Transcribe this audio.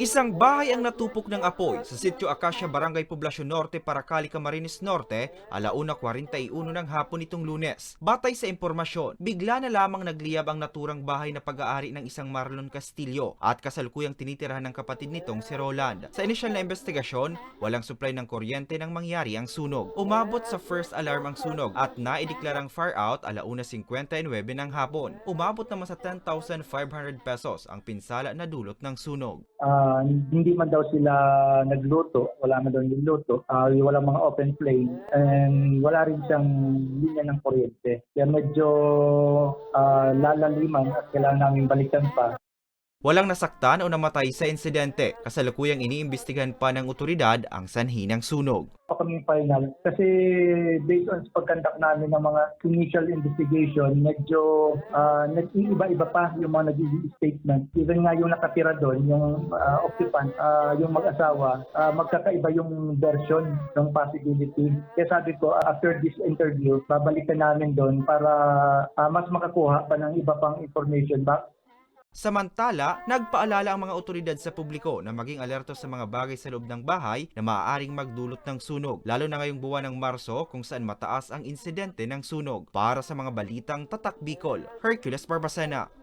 Isang bahay ang natupok ng apoy sa Sitio Acacia, Barangay Poblacion Norte, Paracali, Camarines Norte, alauna 41 ng hapon itong lunes. Batay sa impormasyon, bigla na lamang nagliyab ang naturang bahay na pag-aari ng isang Marlon Castillo at kasalukuyang tinitirahan ng kapatid nitong si Roland. Sa inisyal na investigasyon, walang supply ng kuryente nang mangyari ang sunog. Umabot sa first alarm ang sunog at naideklarang fire out alauna 59 ng hapon. Umabot naman sa 10,500 pesos ang pinsala na dulot ng sunog. Ah, hindi man daw sila nagluto, wala man daw nagluto, Ah, wala mga open flame, and wala rin siyang linya ng kuryente. Kaya medyo ah, lalaliman at kailangan namin balikan pa. Walang nasaktan o namatay sa insidente. Kasalukuyang iniimbestigahan pa ng otoridad ang sanhi ng sunog. Pa kami final kasi based on pagkandak namin ng mga initial investigation, medyo ah, nag-iiba-iba pa yung mga nagiging statement. Even nga yung nakatira doon, yung ah, occupant, ah, yung mag-asawa, ah, magkakaiba yung version ng possibility. Kaya sabi ko, after this interview, babalikan namin doon para ah, mas makakuha pa ng iba pang information ba Samantala, nagpaalala ang mga otoridad sa publiko na maging alerto sa mga bagay sa loob ng bahay na maaaring magdulot ng sunog, lalo na ngayong buwan ng Marso kung saan mataas ang insidente ng sunog. Para sa mga balitang Tatak Bicol, Hercules Barbacena.